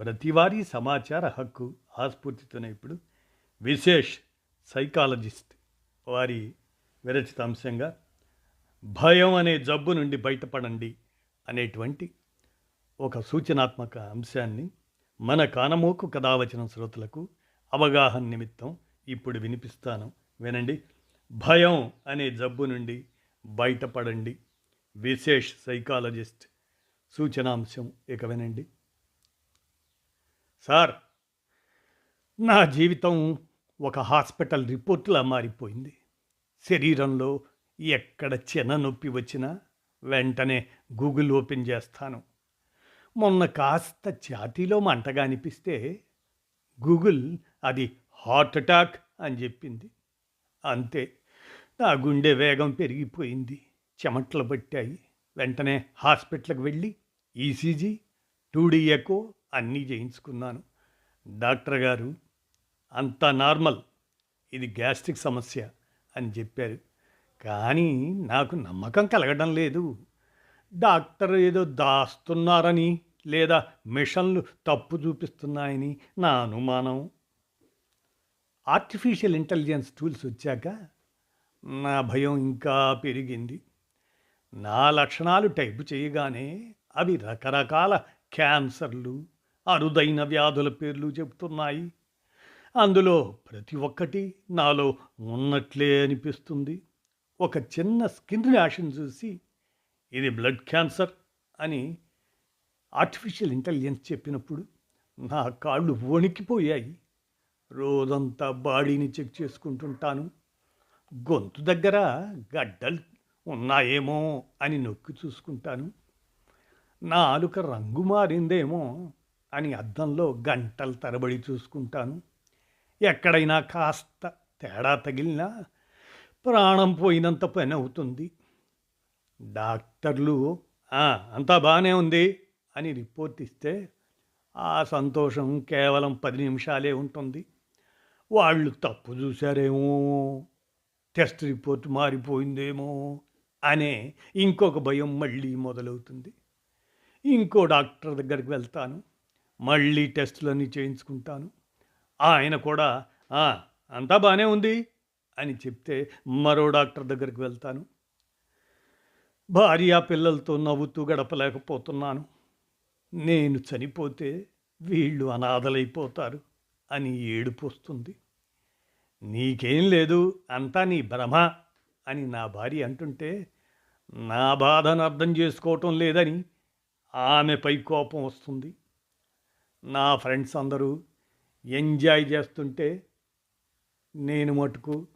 ప్రతివారీ సమాచార హక్కు ఆస్ఫూర్తితోనే ఇప్పుడు విశేష్ సైకాలజిస్ట్ వారి విరచిత అంశంగా భయం అనే జబ్బు నుండి బయటపడండి అనేటువంటి ఒక సూచనాత్మక అంశాన్ని మన కానమోకు కథావచన శ్రోతలకు అవగాహన నిమిత్తం ఇప్పుడు వినిపిస్తాను. వినండి. భయం అనే జబ్బు నుండి బయటపడండి. విశేష్ సైకాలజిస్ట్ సూచనాంశం ఇక వినండి. సార్ నా జీవితం ఒక హాస్పిటల్ రిపోర్ట్లా మారిపోయింది. శరీరంలో ఎక్కడ చిన్న నొప్పి వచ్చినా వెంటనే గూగుల్ ఓపెన్ చేస్తాను. మొన్న కాస్త ఛాతీలో మంటగా అనిపిస్తే గూగుల్ అది హార్ట్ అటాక్ అని చెప్పింది. అంతే నా గుండె వేగం పెరిగిపోయింది. చెమట్లు పట్టాయి. వెంటనే హాస్పిటల్కి వెళ్ళి ఈసీజీ టూడీ ఎకో అన్నీ చేయించుకున్నాను. డాక్టర్ గారు అంతా నార్మల్ ఇది గ్యాస్ట్రిక్ సమస్య అని చెప్పారు. కానీ నాకు నమ్మకం కలగడం లేదు. డాక్టర్ ఏదో దాస్తున్నారని లేదా మిషన్లు తప్పు చూపిస్తున్నాయని నా అనుమానం. ఆర్టిఫిషియల్ ఇంటెలిజెన్స్ టూల్స్ వచ్చాక నా భయం ఇంకా పెరిగింది. నా లక్షణాలు టైపు చేయగానే అవి రకరకాల క్యాన్సర్లు అరుదైన వ్యాధుల పేర్లు చెబుతున్నాయి. అందులో ప్రతి ఒక్కటి నాలో ఉన్నట్లే అనిపిస్తుంది. ఒక చిన్న స్కిన్ ర్యాషన్ చూసి ఇది బ్లడ్ క్యాన్సర్ అని ఆర్టిఫిషియల్ ఇంటెలిజెన్స్ చెప్పినప్పుడు నా కాళ్ళు వణికిపోయాయి. రోజంతా బాడీని చెక్ చేసుకుంటుంటాను. గొంతు దగ్గర గడ్డలు ఉన్నాయేమో అని నొక్కి చూసుకుంటాను. నాలుక రంగు మారిందేమో అని అద్దంలో గంటల తరబడి చూసుకుంటాను. ఎక్కడైనా కాస్త తేడా తగిలినా ప్రాణం పోయినంత పని అవుతుంది. డాక్టర్లు అంతా బాగానే ఉంది అని రిపోర్ట్ ఇస్తే ఆ సంతోషం కేవలం పది నిమిషాలే ఉంటుంది. వాళ్ళు తప్పు చూశారేమో టెస్ట్ రిపోర్ట్ మారిపోయిందేమో అనే ఇంకొక భయం మళ్ళీ మొదలవుతుంది. ఇంకో డాక్టర్ దగ్గరికి వెళ్తాను. మళ్ళీ టెస్టులన్నీ చేయించుకుంటాను. ఆయన కూడా అంతా బాగానే ఉంది అని చెప్తే మరో డాక్టర్ దగ్గరికి వెళ్తాను. భార్య పిల్లలతో నవ్వుతూ గడపలేకపోతున్నాను. నేను చనిపోతే వీళ్ళు అనాథలైపోతారు అని ఏడుపు వస్తుంది. నీకేం లేదు అంతా నీ భ్రమ అని నా భార్య అంటుంటే నా బాధను అర్థం చేసుకోవటం లేదని ఆమెపై కోపం వస్తుంది. నా ఫ్రెండ్స్ అందరూ ఎంజాయ్ చేస్తుంటే నేను మటుకు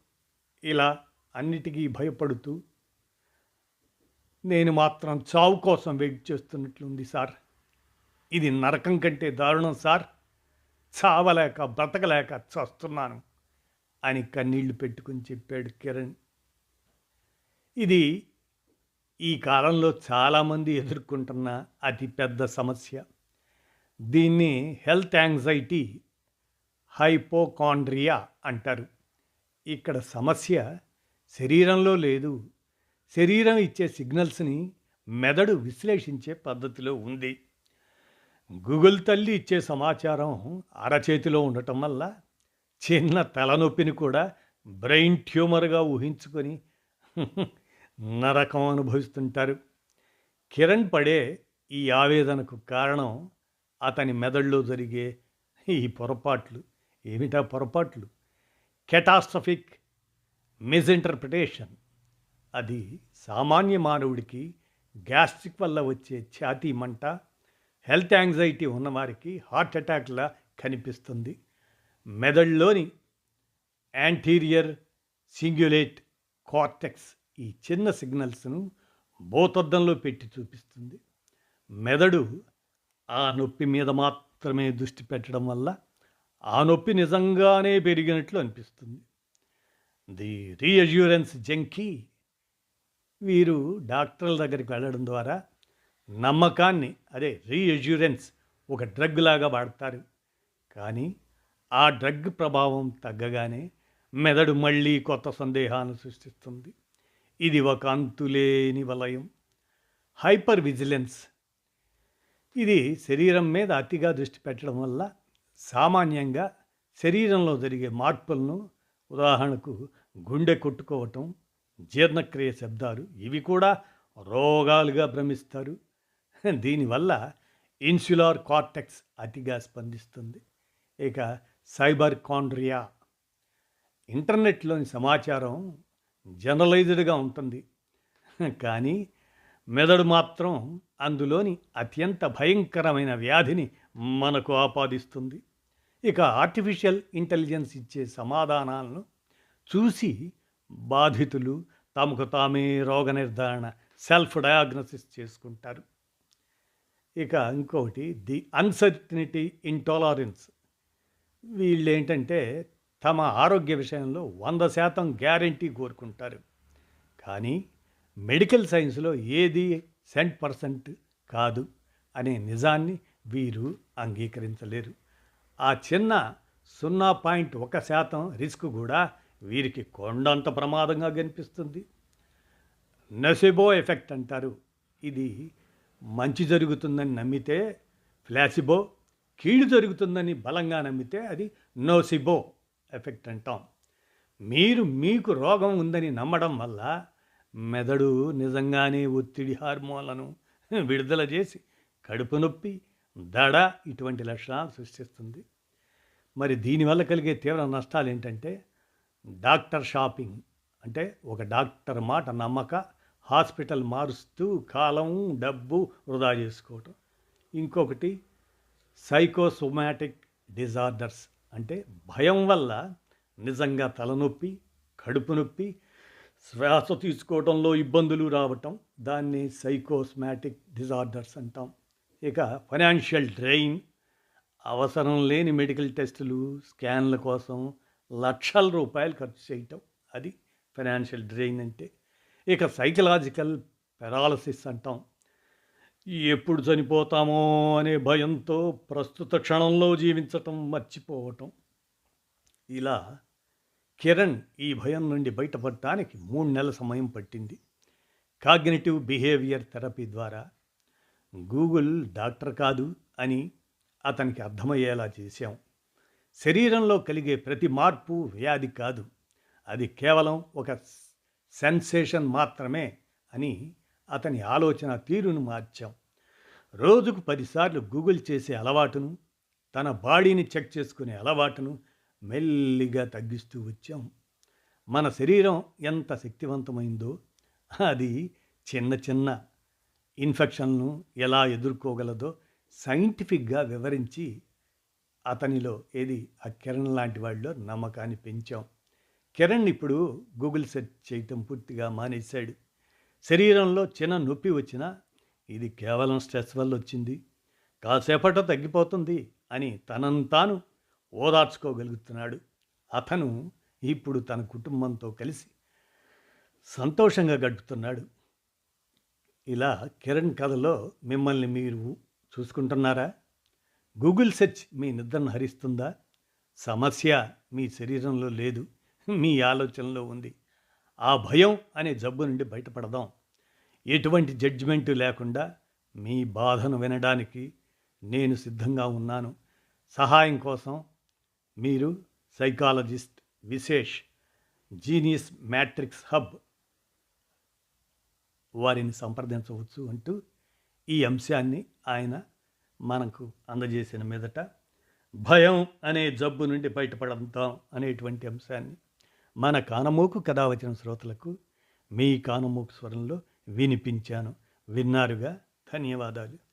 ఇలా అన్నిటికీ భయపడుతూ నేను మాత్రం చావు కోసం వెయిట్ చేస్తున్నట్లుంది సార్. ఇది నరకం కంటే దారుణం సార్. చావలేక బ్రతకలేక చస్తున్నాను అని కన్నీళ్ళు పెట్టుకుని చెప్పాడు కిరణ్. ఇది ఈ కాలంలో చాలామంది ఎదుర్కొంటున్న అతిపెద్ద సమస్య. దీన్ని హెల్త్ యాంగ్జైటీ హైపోకాండ్రియా అంటారు. ఇక్కడ సమస్య శరీరంలో లేదు. శరీరం ఇచ్చే సిగ్నల్స్ని మెదడు విశ్లేషించే పద్ధతిలో ఉంది. గూగుల్ తల్లి ఇచ్చే సమాచారం అరచేతిలో ఉండటం వల్ల చిన్న తలనొప్పిని కూడా బ్రెయిన్ ట్యూమర్గా ఊహించుకొని నరకం అనుభవిస్తుంటారు. కిరణ్ పడే ఈ ఆవేదనకు కారణం అతని మెదడులో జరిగే ఈ పొరపాట్లు. ఏమిటా పొరపాట్లు? కెటాస్ట్రఫిక్ మిస్ఇంటర్ప్రిటేషన్ అది సామాన్య మానవుడికి గ్యాస్ట్రిక్ వల్ల వచ్చే ఛాతీ మంట హెల్త్ యాంగ్జైటీ ఉన్నవారికి హార్ట్ అటాక్లా కనిపిస్తుంది. మెదడులోని యాంటీరియర్ సింగ్యులేట్ కార్టెక్స్ ఈ చిన్న సిగ్నల్స్ను భూతద్దంలో పెట్టి చూపిస్తుంది. మెదడు ఆ నొప్పి మీద మాత్రమే దృష్టి పెట్టడం వల్ల ఆ నొప్పి నిజంగానే పెరిగినట్లు అనిపిస్తుంది. ది రీఅజ్యూరెన్స్ జంకీ వీరు డాక్టర్ల దగ్గరికి వెళ్ళడం ద్వారా నమ్మకాన్ని అదే రీఅజ్యూరెన్స్ ఒక డ్రగ్ లాగా వాడతారు. కానీ ఆ డ్రగ్ ప్రభావం తగ్గగానే మెదడు మళ్ళీ కొత్త సందేహాన్ని సృష్టిస్తుంది. ఇది ఒక అంతులేని వలయం. హైపర్ విజిలెన్స్ ఇది శరీరం మీద అతిగా దృష్టి పెట్టడం వల్ల సామాన్యంగా శరీరంలో జరిగే మార్పులను ఉదాహరణకు గుండె కొట్టుకోవటం జీర్ణక్రియ శబ్దాలు ఇవి కూడా రోగాలుగా భ్రమిస్తారు. దీనివల్ల ఇన్సులార్ కార్టెక్స్ అతిగా స్పందిస్తుంది. ఇక సైబర్ కాండ్రియా. ఇంటర్నెట్లోని సమాచారం జనరలైజ్డ్గా ఉంటుంది. కానీ మెదడు మాత్రం అందులోని అత్యంత భయంకరమైన వ్యాధిని మనకు ఆపాదిస్తుంది. ఇక ఆర్టిఫిషియల్ ఇంటెలిజెన్స్ ఇచ్చే సమాధానాలను చూసి బాధితులు తమకు తామే రోగ నిర్ధారణ సెల్ఫ్ డయాగ్నోసిస్ చేసుకుంటారు. ఇక ఇంకొకటి ది అన్సర్టినిటీ ఇంటాలరెన్స్ వీళ్ళు ఏంటంటే తమ ఆరోగ్య విషయంలో వంద శాతం గ్యారంటీ కోరుకుంటారు. కానీ మెడికల్ సైన్స్లో ఏది సెంట్ పర్సెంట్ కాదు అనే నిజాన్ని వీరు అంగీకరించలేరు. ఆ చిన్న సున్నా పాయింట్ ఒక శాతం రిస్క్ కూడా వీరికి కొండంత ప్రమాదంగా కనిపిస్తుంది. నసెబో ఎఫెక్ట్ అంటారు. ఇది మంచి జరుగుతుందని నమ్మితే ఫ్లాసిబో కీడు జరుగుతుందని బలంగా నమ్మితే అది నోసిబో ఎఫెక్ట్ అంటాం. మీరు మీకు రోగం ఉందని నమ్మడం వల్ల మెదడు నిజంగానే ఒత్తిడి హార్మోన్లను విడుదల చేసి కడుపు నొప్పి దడ ఇటువంటి లక్షణాలు సృష్టిస్తుంది. మరి దీనివల్ల కలిగే తీవ్ర నష్టాలు ఏంటంటే డాక్టర్ షాపింగ్ అంటే ఒక డాక్టర్ మాట నమ్మక హాస్పిటల్ మారుస్తూ కాలం డబ్బు వృధా చేసుకోవటం. ఇంకొకటి సైకోసోమాటిక్ డిజార్డర్స్ అంటే భయం వల్ల నిజంగా తలనొప్పి కడుపు నొప్పి శ్వాస తీసుకోవడంలో ఇబ్బందులు రావటం దాన్ని సైకోస్మాటిక్ డిజార్డర్స్ అంటాం. ఇక ఫైనాన్షియల్ డ్రెయిన్ అవసరం లేని మెడికల్ టెస్టులు స్కాన్ల కోసం లక్షల రూపాయలు ఖర్చు చేయటం అది ఫైనాన్షియల్ డ్రెయిన్ అంటే. ఇక సైకలాజికల్ పెరాలసిస్ అంటాం. ఎప్పుడు చనిపోతామో అనే భయంతో ప్రస్తుత క్షణంలో జీవించటం మర్చిపోవటం. ఇలా కిరణ్ ఈ భయం నుండి బయటపడటానికి మూడు నెలల సమయం పట్టింది. కాగ్నిటివ్ బిహేవియర్ థెరపీ ద్వారా గూగుల్ డాక్టర్ కాదు అని అతనికి అర్థమయ్యేలా చేశాం. శరీరంలో కలిగే ప్రతి మార్పు వ్యాధి కాదు. అది కేవలం ఒక సెన్సేషన్ మాత్రమే అని అతని ఆలోచన తీరును మార్చాం. రోజుకు పదిసార్లు గూగుల్ చేసే అలవాటును తన బాడీని చెక్ చేసుకునే అలవాటును మెల్లిగా తగ్గిస్తూ వచ్చాం. మన శరీరం ఎంత శక్తివంతమైందో అది చిన్న చిన్న ఇన్ఫెక్షన్ను ఎలా ఎదుర్కోగలదో సైంటిఫిక్గా వివరించి అతనిలో ఏది ఆ కిరణ్ లాంటి వాళ్ళలో నమ్మకాన్ని పెంచాం. కిరణ్ ఇప్పుడు గూగుల్ సెర్చ్ చేయటం పూర్తిగా మానేశాడు. శరీరంలో చిన్న నొప్పి వచ్చినా ఇది కేవలం స్ట్రెస్ వల్ల వచ్చింది. కాసేపట తగ్గిపోతుంది అని తనంతాను ఓదార్చుకోగలుగుతున్నాడు. అతను ఇప్పుడు తన కుటుంబంతో కలిసి సంతోషంగా గడుపుతున్నాడు. ఇలా కిరణ్ కథలో మిమ్మల్ని మీరు చూసుకుంటున్నారా? గూగుల్ సెర్చ్ మీ నిద్రను హరిస్తుందా? సమస్య మీ శరీరంలో లేదు మీ ఆలోచనలో ఉంది. ఆ భయం అనే జబ్బు నుండి బయటపడదాం. ఎటువంటి జడ్జిమెంటు లేకుండా మీ బాధను వినడానికి నేను సిద్ధంగా ఉన్నాను. సహాయం కోసం మీరు psychologist Vishesh genius matrix hub వారిని సంప్రదించవచ్చు అంటూ ఈ అంశాన్ని ఆయన మనకు అందజేసిన మీదట భయం అనే జబ్బు నుండి బయటపడతాం అనేటువంటి అంశాన్ని మన కానమోకు కథ వచ్చిన శ్రోతలకు మీ కానమోకు స్వరంలో వినిపించాను. విన్నారుగా? ధన్యవాదాలు.